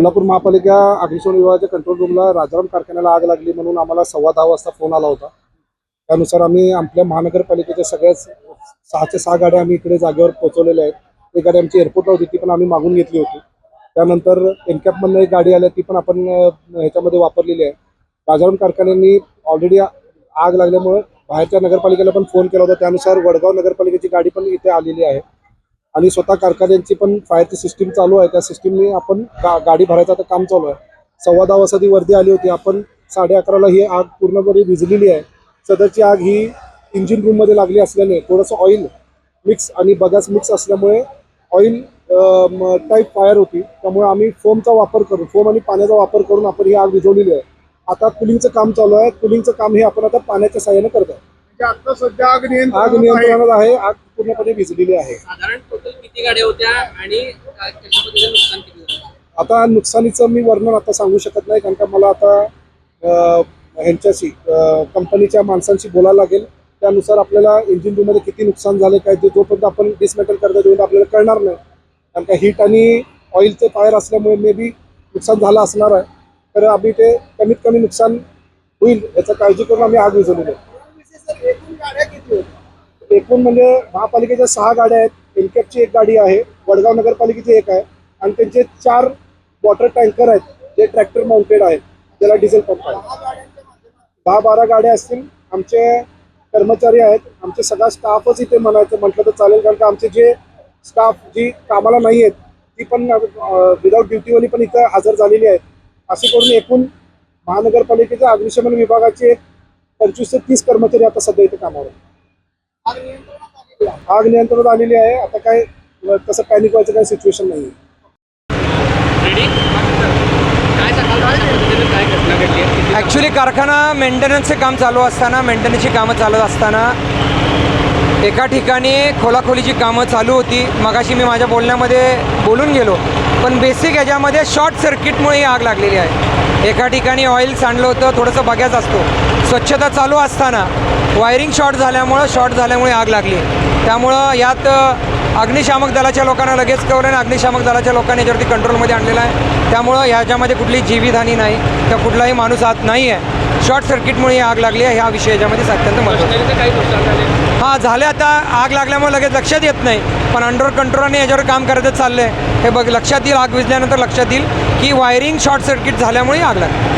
कोल्हापूर महापालिका अग्निशमन विभागाच्या कंट्रोल रूमला राजाराम कारखान्याला आग लागली म्हणून आम्हाला सव्वा दहा वाजता फोन आला होता. त्यानुसार आम्ही आपल्या महानगरपालिकेच्या सगळ्याच सहाच्या सहा गाड्या आम्ही इकडे जागेवर पोहोचवलेल्या आहेत. एक गाडी आमची एअरपोर्टला होती ती पण आम्ही मागून घेतली होती. त्यानंतर एनकॅपमधनं एक गाडी आल्या ती पण आपण ह्याच्यामध्ये वापरलेली आहे. राजाराम कारखान्यांनी ऑलरेडी आग लागल्यामुळं बाहेरच्या नगरपालिकेला पण फोन केला होता. त्यानुसार वडगाव नगरपालिकेची गाडी पण इथे आलेली आहे. आणि स्वतः कारखान्यांची पण फायरची सिस्टीम चालू आहे. त्या सिस्टीमने आपण गा गाडी भरायचं आता काम चालू आहे. सव्वा दहा वाजता ती वर्दी आली होती. आपण साडे अकराला ही आग पूर्णपणे विझलेली आहे. सदरची आग ही इंजिन रूममध्ये लागली असल्याने थोडंसं ऑइल मिक्स आणि बगास मिक्स असल्यामुळे ऑइल टाईप फायर होती. त्यामुळे आम्ही फोमचा वापर करून फोम आणि पाण्याचा वापर करून आपण ही आग विझवलेली आहे. आता कुलिंगचं काम चालू आहे. कुलिंगचं काम हे आपण आता पाण्याच्या साह्याने करत आहे. म्हणजे आता सध्या आग. नियंत्रणात आहे. आग पूर्णपणे विझलेली आहे. साधारण टोटल किती गाड्या होत्या आणि काय- कशा पद्धतीने नुकसान किती झालं आता नुकसानीचं मी वर्णन आता सांगू शकत नाही कारण का मला आता अ, ह्यांच्याशी अ, कंपनीच्या माणसांशी बोलायला लागेल. त्यानुसार आपल्याला इंजिन रूममध्ये किती नुकसान झाले काय ते जोपर्यंत आपण डिसमेटल करता तोपर्यंत आपल्याला कळणार नाही. कारण का हीट आणि ऑइलचे फायर असल्यामुळे मे बी नुकसान झालं असणार आहे. तर आम्ही ते कमीत कमी नुकसान होईल याचा काळजी करून आम्ही आग विझवलेली आहे एकूण गाड्या किती होत्या एकूण म्हणजे महापालिकेच्या सहा गाड्या आहेत. एलकेपची एक गाडी आहे वडगाव नगरपालिकेची एक आहे आणि त्यांचे चार वॉटर टँकर आहेत जे ट्रॅक्टर माउंटेड आहेत ज्याला डिझेल पंप आहे. दहा बारा गाड्या असतील आमचे कर्मचारी आहेत आमचे सगळा स्टाफच इथे म्हणायचं म्हटलं तर चालेल कारण का आमचे जे स्टाफ जी कामाला नाही आहेत ती पण विदाऊट ड्युटीवाली पण इथं हजर झालेली आहेत. असे करून एकूण महानगरपालिकेच्या अग्निशमन विभागाचे एक पंचवीस ते तीस कर्मचारी आता सध्या इथे कामावर आहेत. आग नियंत्रणात आलेली आहे. आता काय तसं पॅनिक व्हायचं काही सिच्युएशन नाही ॲक्च्युली कारखाना मेंटेनन्सचे काम चालू असताना मेंटेनन्सची कामं चालत असताना एका ठिकाणी खोलाखोलीची कामं चालू होती. मगाशी मी माझ्या बोलण्यामध्ये बोलून गेलो. पण बेसिक याच्यामध्ये शॉर्ट सर्किटमुळे ही आग लागलेली आहे. एका ठिकाणी ऑइल सांडलं होतं थोडंसं बघ्याच असतो. स्वच्छता चालू असताना वायरिंग शॉर्ट झाल्यामुळं शॉर्ट झाल्यामुळे आग लागली. त्यामुळं यात अग्निशामक दलाच्या लोकांना लगेच कळवलं आणि अग्निशामक दलाच्या लोकांनी याच्यावरती कंट्रोलमध्ये आणलेलं आहे. त्यामुळं ह्याच्यामध्ये कुठली जीवितहानी नाही तर कुठलाही माणूस आत नाही आहे शॉर्ट सर्किटमुळे ही आग लागली आहे ह्या विषय याच्यामध्ये अत्यंत महत्त्वाचा हा झाले आता आग लागल्यामुळे लगेच लक्षात येत नाही. पण अंडर कंट्रोलने याच्यावर काम करायचं चाललं आहे हे बघ लक्षात येईल आग विझल्यानंतर लक्षात येईल की वायरिंग शॉर्ट सर्किट झाल्यामुळे आग लागली.